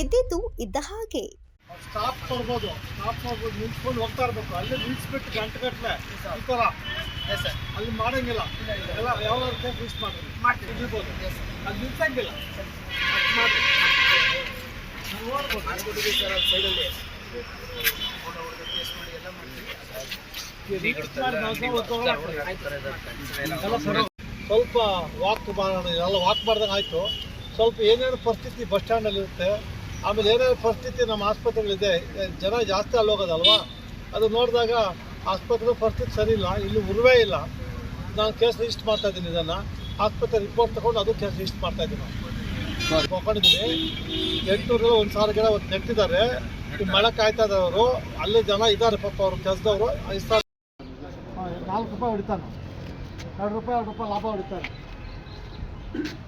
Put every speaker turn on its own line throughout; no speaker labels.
ಇದ್ದಿದ್ದು ಇದ್ದ ಹಾಗೆ.
ಸ್ಟಾಪ್ ಕೊಡ್ಬೋದು ಸ್ಟಾಪ್ ಮಾಡ್ಬೋದು ನಿಂತ್ಕೊಂಡು ಹೋಗ್ತಾ ಇರ್ಬೇಕು. ಅಲ್ಲಿ ನಿಲ್ಸ್ಬಿಟ್ಟು ಗಂಟೆ ಗಟ್ಟಲೆ ಈ ಥರ. ಅಲ್ಲಿ ಮಾಡಂಗಿಲ್ಲ. ಎಲ್ಲ ಯಾವ ಕೇಸ್ ಫಿಕ್ಸ್ ಮಾಡ್ರಿ. ಮಾಡ್ತೀವಿ. ಅಲ್ಲಿ ನಿಲ್ಸಂಗಿಲ್ಲ. ಅಷ್ಟ್ ಮಾಡ್ರಿ. ನೀವು ನೋಡ್ಬೋದು. ಈ reach ಮಾಡಿ ನಾವು ಒತ್ತುಕೊಳ್ಳೋಕೆ ಎಲ್ಲ ಸರಿ. ಸ್ವಲ್ಪ ವಾಕ್ ಮಾಡೋಣ. ಎಲ್ಲ ವಾಕ್ ಮಾಡ್ದಂಗೆ ಆಯಿತು. ಸ್ವಲ್ಪ ಏನೇನು ಪರಿಸ್ಥಿತಿ ಬಸ್ ಸ್ಟ್ಯಾಂಡಲ್ಲಿ ಇರುತ್ತೆ, ಆಮೇಲೆ ಏನೇನು ಪರಿಸ್ಥಿತಿ ನಮ್ಮ ಆಸ್ಪತ್ರೆಗಳಿದೆ ಜನ ಜಾಸ್ತಿ ಅಲ್ಲಿ ಹೋಗೋದಲ್ವಾ? ಅದು ನೋಡಿದಾಗ ಆಸ್ಪತ್ರೆ ಪರಿಸ್ಥಿತಿ ಸರಿ ಇಲ್ಲ ಇಲ್ಲಿ ಉರುವೇ ಇಲ್ಲ. ನಾನು ಕೇಸ್ ರಿಜಿಸ್ಟರ್ ಮಾಡ್ತಾ ಇದ್ದೀನಿ ಇದನ್ನು, ಆಸ್ಪತ್ರೆ ರಿಪೋರ್ಟ್ ತಗೊಂಡು ಅದು ಕೇಸ್ ರಿಜಿಸ್ಟರ್ ಮಾಡ್ತಾ ಇದ್ದೀನಿ. ತಗೊಂಡಿದ್ದೀನಿ ಎಂಟುನೂರು ಒಂದು ಸಾವಿರ ಗಿಡ ಒಂದು ನೆಟ್ಟಿದ್ದಾರೆ. ಮಳೆ ಕಾಯ್ತಾ ಇದ್ದಾರೆ ಅಲ್ಲಿ ಜನ ಇದ್ದಾರೆ ಪಾಪ ಅವರು, ಕೆಲಸದವರು, ಐದು ಸಾವಿರ ನಾಲ್ಕು ರೂಪಾಯಿ ಹೊಡಿತಾನೆ. ಎರಡು ರೂಪಾಯಿ ಎರಡು ರೂಪಾಯಿ ಲಾಭ ಹೊಡಿತಾರೆ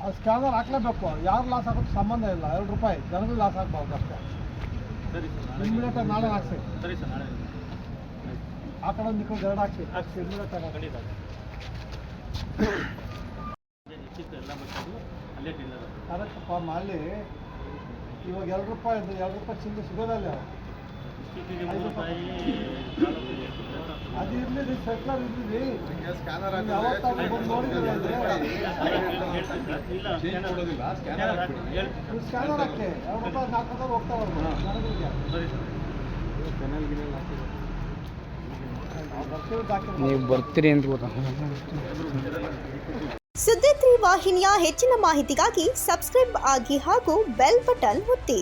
ಆ ಸ್ಕ್ಯಾನರ್ ಹಾಕ್ಲೇಬೇಕು. ಯಾರು ಲಾಸ್ ಆಗೋದು ಸಂಬಂಧ ಇಲ್ಲ. ಎರಡು ರೂಪಾಯಿ. ಜನಗಳು ಲಾಸ್ ಆಗ್ಬಾರ್ದು ಅಷ್ಟೇ. ಇಮ್ಮಿಡಿಯೇಟ್ ನಾಳೆ ಹಾಕ್ಸಿ.
ಸರಿ ಸರ್ ನಾಳೆ
ಆ ಕಡೆ ಒಂದು ಈ ಕಡೆ ಎರಡು ಹಾಕ್ಸಿ. ಹಾಕ್ಸಿ. ಇಮ್ಮಿಡಿಯೇಟ್ ಆಗಿ
ಖಂಡಿತ. ಎಲ್ಲ ಬಸ್ಸು ಅಲ್ಲೇ ಡಿಲ್ಲರ್
ಕರೆಕ್ಟ್ ಫಾರ್ಮ್ ಅಲ್ಲಿ ಇವಾಗ ಎರಡು ರೂಪಾಯಿ ಇದೆ. ಎರಡು ರೂಪಾಯಿ ಚಿಲ್ಲಿ ಸಿಗೋದಲ್ಲ ಅದು ಇರ್ಲಿ ಸೆಟ್ಲರ್ ಇರ್ಲಿ. ಯಾವತ್ತಾಗ ಬಂದು ನೋಡಿದ್ರೆ
ನೀವು ಬರ್ತೀರಿ ಅಂತ ಗೊತ್ತಾ?
ಸುದ್ದಿ ತ್ರೀ ವಾಹಿನಿಯ ಹೆಚ್ಚಿನ ಮಾಹಿತಿಗಾಗಿ ಸಬ್ಸ್ಕ್ರೈಬ್ ಆಗಿ ಹಾಗೂ ಬೆಲ್ ಬಟನ್ ಒತ್ತಿ.